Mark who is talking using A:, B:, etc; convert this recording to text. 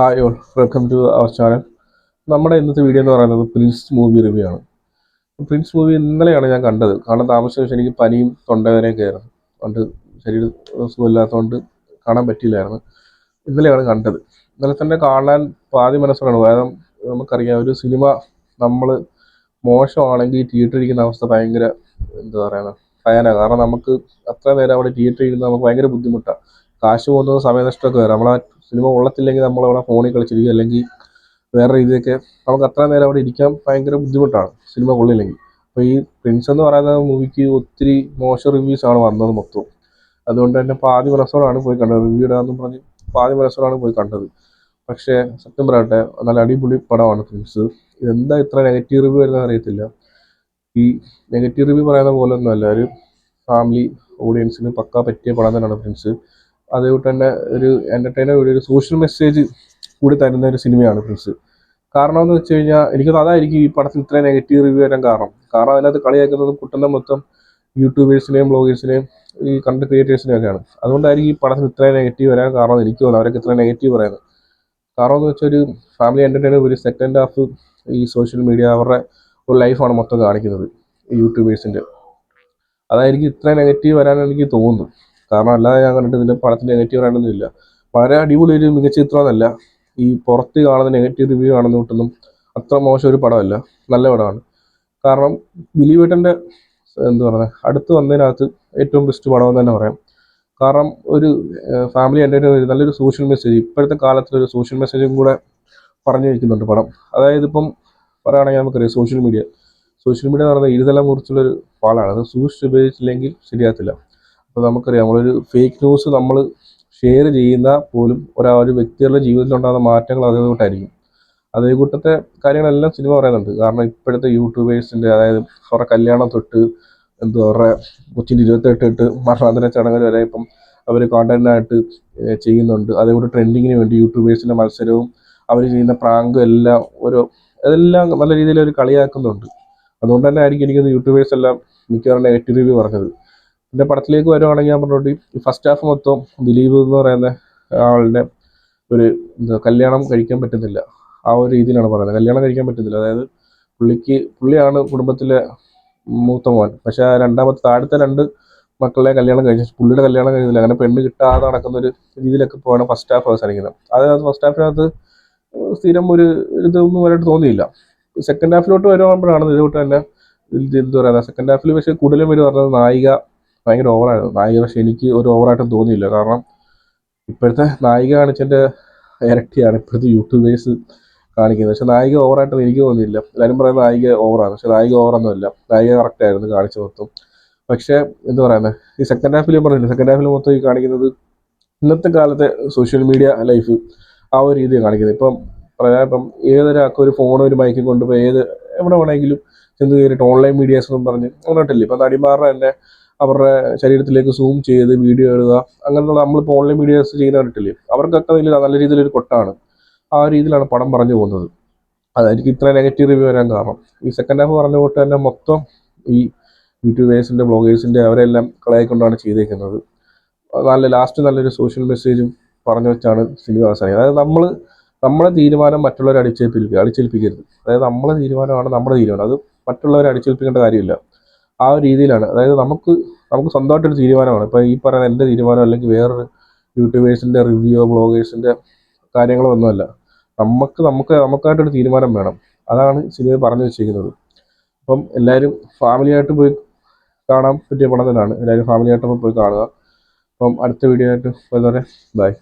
A: Hi all welcome to our channel നമ്മുടെ ഇന്നത്തെ video എന്ന് പറയുന്നത് പ്രിൻസ് മൂവി റിവ്യൂ ആണ്. പ്രിൻസ് മൂവി ഇന്നലെയാണ് ഞാൻ കണ്ടത്. കാണാൻ താമസിച്ച ശേഷം എനിക്ക് പനിയും തൊണ്ടവേനയും കയറുന്നു അതുകൊണ്ട് ശരീരം സുഖമില്ലാത്തതുകൊണ്ട് കാണാൻ പറ്റിയില്ലായിരുന്നു. ഇന്നലെയാണ് കണ്ടത്. ഇന്നലെ തന്നെ കാണാൻ പാതി മനസ്സിലാണ് കാരണം നമുക്കറിയാം ഒരു സിനിമ നമ്മൾ മോശമാണെങ്കിൽ തിയേറ്ററിൽ ഇരിക്കുന്ന അവസ്ഥ ഭയങ്കര എന്താ പറയുക ഭയാനക കാരണം നമുക്ക് അത്ര നേരം അവിടെ തിയേറ്ററിൽ ഇരുന്ന് നമുക്ക് ഭയങ്കര ബുദ്ധിമുട്ടാണ്. കാശ് പോകുന്നത് സമയനഷ്ടമൊക്കെ വരാം. നമ്മളെ സിനിമ കൊള്ളത്തില്ലെങ്കിൽ നമ്മളവിടെ ഫോണിൽ കളിച്ചിരിക്കുക അല്ലെങ്കിൽ വേറെ രീതിയൊക്കെ നമുക്ക് അത്ര നേരം അവിടെ ഇരിക്കാൻ ഭയങ്കര ബുദ്ധിമുട്ടാണ് സിനിമ കൊള്ളില്ലെങ്കിൽ. അപ്പോൾ ഈ പ്രിൻസ് എന്ന് പറയുന്ന മൂവിക്ക് ഒത്തിരി മോശം റിവ്യൂസ് ആണ് വന്നത് മൊത്തം. അതുകൊണ്ട് തന്നെ പാതി മനസ്സോടാണ് പോയി കണ്ടത്. റിവ്യൂ ഇടാന്ന് പറഞ്ഞ് പാതി മനസ്സോടാണ് പോയി കണ്ടത്. പക്ഷേ സത്യം പറയട്ടെ നല്ല അടിപൊളി പടമാണ് പ്രിൻസ് ഇതെന്താ ഇത്ര നെഗറ്റീവ് റിവ്യൂ വരുന്നത് അറിയത്തില്ല. ഈ നെഗറ്റീവ് റിവ്യൂ പറയുന്ന പോലെ ഒന്നുമല്ല. ഒരു ഫാമിലി ഓഡിയൻസിന് പക്കാ പറ്റിയ പടം തന്നെയാണ് പ്രിൻസ് അതുകൊണ്ട് തന്നെ ഒരു എന്റർടൈനർ ഒരു സോഷ്യൽ മെസ്സേജ് കൂടി തരുന്ന ഒരു സിനിമയാണ് പ്രിൻസ് കാരണം എന്ന് വെച്ച് കഴിഞ്ഞാൽ എനിക്കത് അതായിരിക്കും ഈ പടത്തിന് ഇത്രയും നെഗറ്റീവ് റിവ്യൂ വരാൻ കാരണം. കാരണം അതിനകത്ത് കളിയാക്കുന്നത് കുട്ടുന്ന മൊത്തം യൂട്യൂബേഴ്സിനെയും ബ്ലോഗേഴ്സിനെയും ഈ കണ്ടന്റ് ക്രിയേറ്റേഴ്സിനെയും ഒക്കെയാണ്. അതുകൊണ്ടായിരിക്കും ഈ പടത്തിന് ഇത്രയും നെഗറ്റീവ് വരാൻ കാരണം എനിക്ക് തോന്നുന്നു. അവരൊക്കെ ഇത്രയും നെഗറ്റീവ് പറയുന്നത്. കാരണം എന്ന് വെച്ചാൽ ഒരു ഫാമിലി എന്റർടൈനർ ഒരു സെക്കൻഡ് ഹാഫ് ഈ സോഷ്യൽ മീഡിയ അവരുടെ ഒരു ലൈഫാണ് മൊത്തം കാണിക്കുന്നത് യൂട്യൂബേഴ്സിന്റെ. അതായിരിക്കും ഇത്രയും നെഗറ്റീവ് വരാൻ എനിക്ക് തോന്നുന്നു. കാരണം അല്ലാതെ ഞാൻ കണ്ടിട്ട് ഇതിന്റെ പടത്തിന് നെഗറ്റീവ് ആയിട്ടൊന്നും ഇല്ല. വളരെ അടിപൊളി ഒരു മികച്ച ചിത്രമെന്നല്ല. ഈ പുറത്ത് കാണുന്ന നെഗറ്റീവ് റിവ്യൂ കാണുന്ന കൂട്ടൊന്നും. അത്ര മോശം ഒരു പടമല്ല. നല്ല പടമാണ്. കാരണം ദിലീപേട്ടന്റെ എന്താ പറയുക അടുത്ത് വന്നതിനകത്ത് ഏറ്റവും ബെസ്റ്റ് പടമെന്ന് തന്നെ പറയാം. കാരണം ഒരു ഫാമിലി എന്റെ നല്ലൊരു സോഷ്യൽ മെസ്സേജ് ഇപ്പോഴത്തെ കാലത്തിലൊരു സോഷ്യൽ മെസ്സേജും കൂടെ പറഞ്ഞു വയ്ക്കുന്നുണ്ട് പടം. അതായത് ഇപ്പം പറയുകയാണെങ്കിൽ നമുക്കറിയാം സോഷ്യൽ മീഡിയ സോഷ്യൽ മീഡിയ എന്ന് പറയുന്നത് ഇരുതല മുറിച്ചുള്ളൊരു പാളാണ്. അത് സൂക്ഷിച്ച് ഉപയോഗിച്ചില്ലെങ്കിൽ ശരിയാകത്തില്ല. അപ്പോൾ നമുക്കറിയാം നമ്മളൊരു ഫേക്ക് ന്യൂസ് നമ്മൾ ഷെയർ ചെയ്യുന്ന പോലും ഒരാ ഒരു വ്യക്തികളുടെ ജീവിതത്തിലുണ്ടാകുന്ന മാറ്റങ്ങൾ അതേ അതേ കൂട്ടത്തെ കാര്യങ്ങളെല്ലാം സിനിമ പറയുന്നുണ്ട്. കാരണം ഇപ്പോഴത്തെ യൂട്യൂബേഴ്സിന്റെ അതായത് അവരുടെ കല്യാണം തൊട്ട് എന്താ അവരുടെ കൊച്ചിന്റെ ഇരുപത്തെട്ട് ഇട്ട് മരണാന്തര ചടങ്ങ് വരെ ഇപ്പം അവർ കോണ്ടന്റായിട്ട് ചെയ്യുന്നുണ്ട്. അതേപോലെ ട്രെൻഡിങ്ങിന് വേണ്ടി യൂട്യൂബേഴ്സിന്റെ മത്സരവും അവർ ചെയ്യുന്ന പ്രാങ്കും എല്ലാം ഒരു അതെല്ലാം നല്ല രീതിയിൽ അവർ കളിയാക്കുന്നുണ്ട്. അതുകൊണ്ട് തന്നെ ആയിരിക്കും എനിക്കത് യൂട്യൂബേഴ്സ് എല്ലാം മിക്കവാറും നെഗറ്റീവ് റിവ്യൂ പറഞ്ഞത്. എന്റെ പടത്തിലേക്ക് വരുവാണെങ്കിൽ ഞാൻ പറഞ്ഞോട്ട് ഈ ഫസ്റ്റ് ഹാഫ് മൊത്തം ദിലീപ് എന്ന് പറയുന്ന ആളുടെ ഒരു കല്യാണം കഴിക്കാൻ പറ്റുന്നില്ല. ആ ഒരു രീതിയിലാണ് പറയുന്നത്. കല്യാണം കഴിക്കാൻ പറ്റുന്നില്ല. അതായത് പുള്ളിക്ക് പുള്ളിയാണ് കുടുംബത്തിലെ മൂത്ത മോൻ. പക്ഷെ ആ രണ്ടാമത്തെ താഴത്തെ രണ്ട് മക്കളെ കല്യാണം കഴിച്ചു പുള്ളിയുടെ കല്യാണം കഴിഞ്ഞില്ല. അങ്ങനെ പെണ്ണ് കിട്ടാതെ നടക്കുന്ന ഒരു രീതിയിലൊക്കെ പോവാണ് ഫസ്റ്റ് ഹാഫ് അവസാനിക്കുന്നത്. അതായത് ഫസ്റ്റ് ഹാഫിനകത്ത് സ്ഥിരം ഒരു ഇതൊന്നും വരായിട്ട് തോന്നിയില്ല. സെക്കൻഡ് ഹാഫിലോട്ട് വരുമ്പോഴാണ് ഇതുകൊണ്ട് തന്നെ എന്താ പറയുക സെക്കൻഡ് ഹാഫിൽ പക്ഷേ കൂടുതലും പേര് പറഞ്ഞത് നായിക ഭയങ്കര ഓവറായിരുന്നു നായിക പക്ഷേ എനിക്ക് ഒരു ഓവറായിട്ടും തോന്നിയില്ല. കാരണം ഇപ്പോഴത്തെ നായിക കാണിച്ചതിന്റെ ഇരട്ടിയാണ് ഇപ്പോഴത്തെ യൂട്യൂബേഴ്സ് കാണിക്കുന്നത്. പക്ഷെ നായിക ഓവറായിട്ട് എനിക്ക് തോന്നിയില്ല. എല്ലാവരും പറയുന്നത് നായിക ഓവറാണ് പക്ഷെ നായിക ഓവറൊന്നുമല്ല നായിക കറക്റ്റായിരുന്നു കാണിച്ച മൊത്തം. പക്ഷേ എന്താ പറയുന്നത് ഈ സെക്കൻഡ് ഹാഫിൽ ഞാൻ പറഞ്ഞില്ല? സെക്കൻഡ് ഹാഫിൽ മൊത്തം ഈ കാണിക്കുന്നത് ഇന്നത്തെ കാലത്തെ സോഷ്യൽ മീഡിയ ലൈഫ് ആ ഒരു രീതിയാണ് കാണിക്കുന്നത്. ഇപ്പം പറയാം ഇപ്പം ഏതൊരാൾക്കും ഒരു ഫോൺ ഒരു മൈക്കും കൊണ്ടുപോയി ഏത് എവിടെ വേണമെങ്കിലും ചെന്ന് കയറിയിട്ട് ഓൺലൈൻ മീഡിയാസ് എന്നും പറഞ്ഞ് അങ്ങോട്ടില്ല ഇപ്പം നടിമാരുടെ തന്നെ അവരുടെ ശരീരത്തിലേക്ക് സൂം ചെയ്ത് വീഡിയോ ഇടുക. അങ്ങനെയുള്ള നമ്മളിപ്പോൾ ഓൺലൈൻ മീഡിയാസ് ചെയ്യുന്ന കണ്ടിട്ടില്ലേ? അവർക്കൊക്കെ അതിൽ നല്ല രീതിയിലൊരു കൊട്ടാണ്. ആ രീതിയിലാണ് പടം പറഞ്ഞു പോകുന്നത്. അതായിരിക്കും ഇത്ര നെഗറ്റീവ് റിവ്യൂ വരാൻ കാരണം. ഈ സെക്കൻഡ് ഹാഫ് പറഞ്ഞ പോലെ തന്നെ മൊത്തം ഈ യൂട്യൂബേഴ്സിന്റെ ബ്ലോഗേഴ്സിന്റെ അവരെല്ലാം കളയായിക്കൊണ്ടാണ് ചെയ്തേക്കുന്നത്. നല്ല ലാസ്റ്റ് നല്ലൊരു സോഷ്യൽ മെസ്സേജും പറഞ്ഞു വെച്ചാണ് സിനിമ അവസാനിക്കുന്നത്. അതായത് നമ്മൾ നമ്മളെ തീരുമാനം മറ്റുള്ളവരെ അടിച്ചേൽപ്പിക്കുക അടിച്ചേൽപ്പിക്കരുത്. അതായത് നമ്മളെ തീരുമാനമാണ് നമ്മുടെ തീരുമാനം. അത് മറ്റുള്ളവരെ അടിച്ചേൽപ്പിക്കേണ്ട കാര്യമില്ല. ആ ഒരു രീതിയിലാണ്. അതായത് നമുക്ക് നമുക്ക് സ്വന്തമായിട്ടൊരു തീരുമാനമാണ്. ഇപ്പോൾ ഈ പറയുന്ന എന്റെ തീരുമാനം അല്ലെങ്കിൽ വേറൊരു യൂട്യൂബേഴ്സിന്റെ റിവ്യൂ ബ്ലോഗേഴ്സിന്റെ കാര്യങ്ങളൊന്നുമല്ല നമുക്ക് നമുക്ക് നമുക്കായിട്ടൊരു തീരുമാനം വേണം. അതാണ് സിനിമ പറഞ്ഞു വെച്ചിരിക്കുന്നത്. അപ്പം എല്ലാവരും ഫാമിലിയായിട്ട് പോയി കാണാൻ പറ്റിയ പടം തന്നെയാണ്. എല്ലാവരും ഫാമിലിയായിട്ട് പോയി കാണുക. അപ്പം അടുത്ത വീഡിയോ ആയിട്ട് ബൈ.